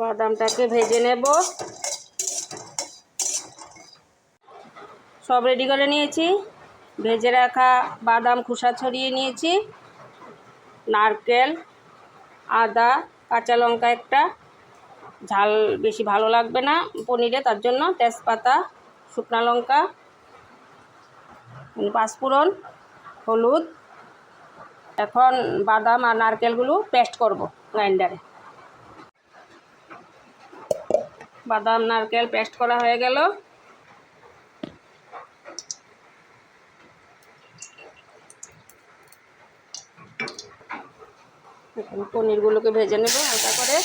বাদামটাকে ভেজে নেব। সব রেডি করে নিয়েছি। ভেজে রাখা বাদাম খোসা ছড়িয়ে নিয়েছি। নারকেল, আদা, কাঁচা লঙ্কা একটা। ঝাল বেশি ভালো লাগবে না পনিরে, তার জন্য তেজপাতা, শুকনো লঙ্কা, পাঁচফোড়ন, হলুদ। এখন বাদাম আর নারকেলগুলো পেস্ট করব গ্রাইন্ডারে। বাদাম নারকেল পেস্ট করা হয়ে গেল। পনিরগুলোকে ভেজে নেব হালকা করে।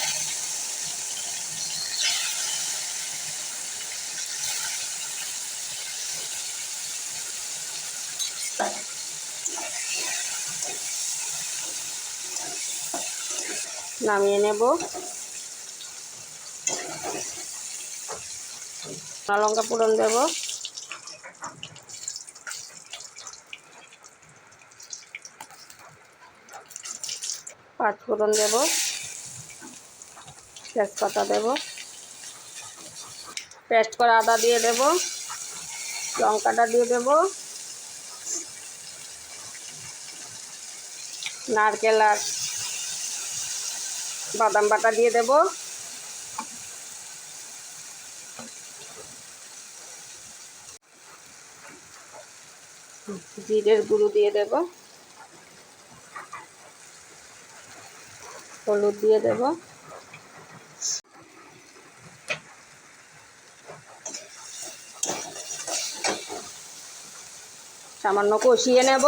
নামিয়ে নেব। লঙ্কা পুরন দেব। পাঁচ ফোড়ন দেব। তেজপাতা দেব। পেস্ট করা আদা দিয়ে দেব। লঙ্কাটা দিয়ে দেব। নারকেল আর বাদাম বাটা দিয়ে দেব। জিরের গুঁড়ো দিয়ে দেব। হলুদ দিয়ে দেব। সামান্য কষিয়ে নেব।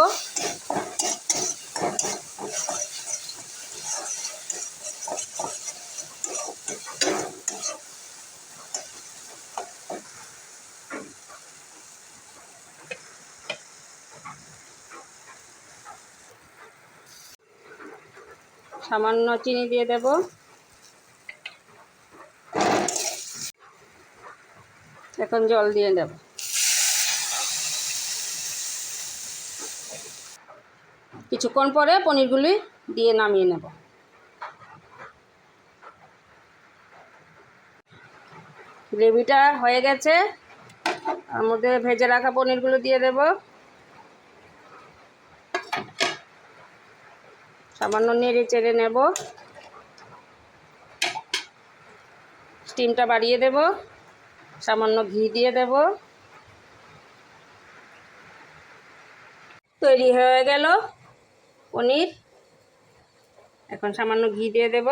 সামান্য চিনি দিয়ে দেব। এখন জল দিয়ে দেব। কিছুক্ষণ পরে পনিরগুলি দিয়ে নামিয়ে নেব। গ্রেভিটা হয়ে গেছে। মধ্যে ভেজে রাখা পনিরগুলো দিয়ে দেব। সামান্য নেড়ে চেড়ে নেব। স্টিমটা বাড়িয়ে দেব। সামান্য ঘি দিয়ে দেব। তৈরি হয়ে গেল পনির। এখন সামান্য ঘি দিয়ে দেব।